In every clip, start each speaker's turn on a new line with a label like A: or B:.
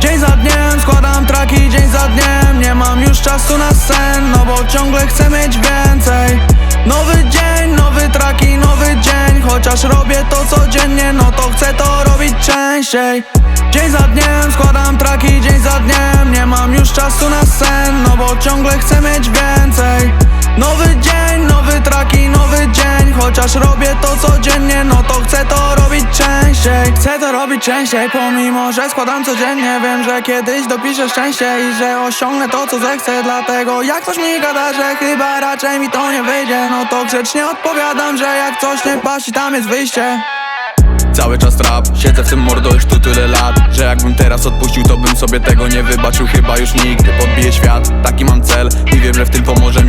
A: Dzień za dniem składam traki, dzień za dniem. Nie mam już czasu na sen, no bo ciągle chcę mieć więcej. Nowy dzień, nowy traki, nowy dzień. Chociaż robię to codziennie, no to chcę to robić częściej. Dzień za dniem składam traki, dzień za dniem. Nie mam już czasu na sen, no bo ciągle chcę mieć więcej. Chociaż robię to codziennie, no to chcę to robić częściej. Chcę to robić częściej, pomimo że składam codziennie. Wiem, że kiedyś dopiszę szczęście i że osiągnę to co zechcę. Dlatego jak ktoś mi gada, że chyba raczej mi to nie wyjdzie No to grzecznie odpowiadam, że jak coś nie pasi, tam jest wyjście.
B: Cały czas rap, siedzę w tym mordo już tu tyle lat Że jakbym teraz odpuścił to bym sobie tego nie wybaczył. Chyba już nigdy podbiję świat Taki mam cel i wiem, że w tym pomoże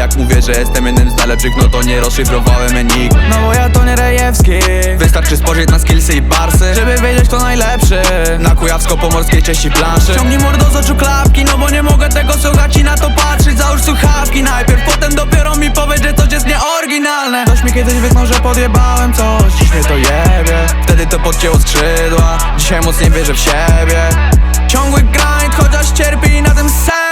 B: jak mówię, że jestem jednym z najlepszych No to nie rozszyfrowałem enigm.
A: No bo ja to nie Rejewski.
B: Wystarczy spojrzeć na skillsy i barsy
A: Żeby wiedzieć kto najlepszy.
B: Na kujawsko-pomorskiej części planszy.
A: Ciągnij mordo z oczu klapki, no bo nie mogę tego słuchać i na to patrzeć. Załóż słuchawki najpierw, potem dopiero mi powiedz, że coś jest nieoryginalne. Ktoś mi kiedyś wytknął, że podjebałem coś, dziś mnie to jebie.
B: Wtedy to podcięło skrzydła. Dzisiaj mocniej wierzę w siebie.
A: Ciągły grind, chociaż cierpi na tym sen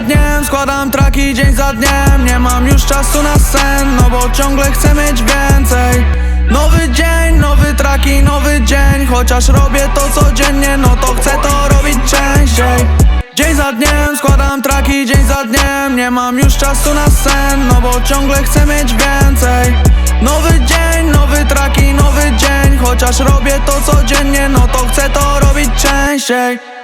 A: za dniem, składam traki dzień za dniem. Nie mam już czasu na sen, no bo ciągle chcę mieć więcej. Nowy dzień, nowy traki, nowy dzień. Chociaż robię to codziennie, no to chcę to robić częściej. Dzień za dniem, składam traki dzień za dniem. Nie mam już czasu na sen, no bo ciągle chcę mieć więcej. Nowy dzień, nowy traki, nowy dzień. Chociaż robię to codziennie, no to chcę to robić częściej